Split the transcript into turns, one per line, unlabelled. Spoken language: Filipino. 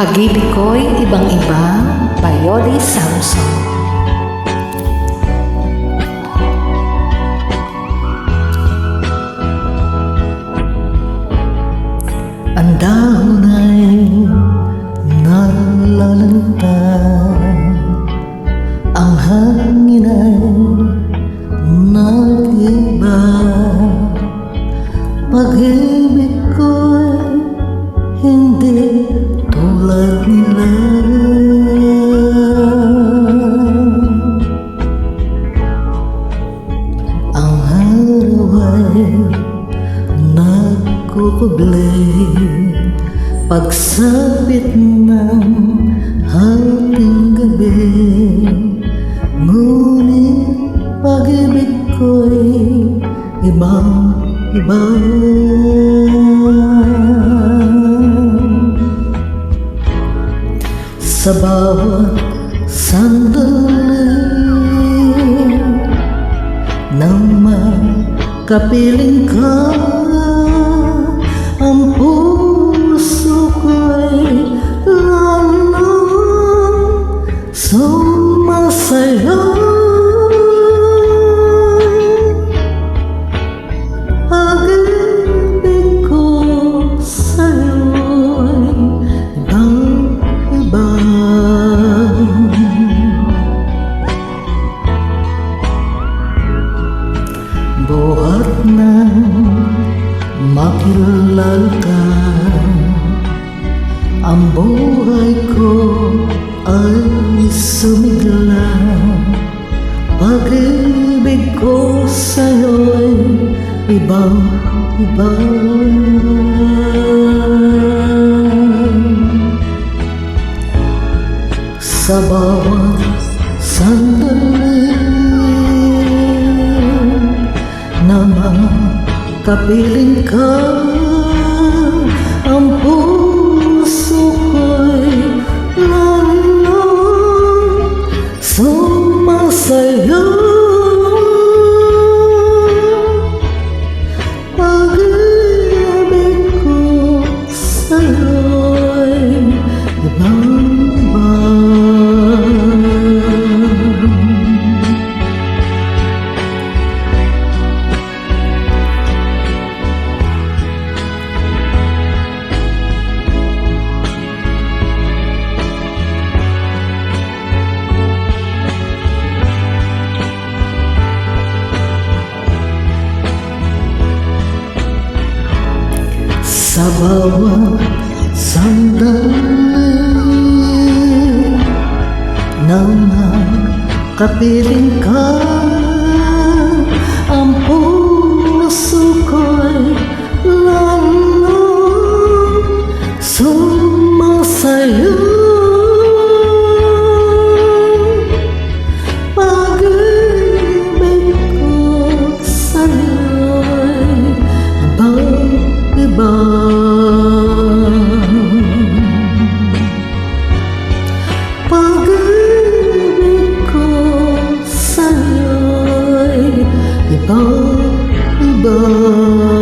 Pag-ibig ko'y ibang-iba, Bayoli Samson.
Ang dahon ay Ang hangin nagkukublay Pagsapit ng hating gabi. Ngunit pag-ibig ko'y ibang iba. Sa bawat sandali nang makapiling ka sumasayaw Pag-ibig ko sa'yo'y na makilal ka Ang buhay ko ibang iba. Sa bawat sandali na makapiling ka. Ang puso ibang-iba Sa sandali Nang makapiling ka. Ang puso ko'y lalong sumasayaw Pag-ibig ko sa'yo'y ibang-iba Pag-ibig iba.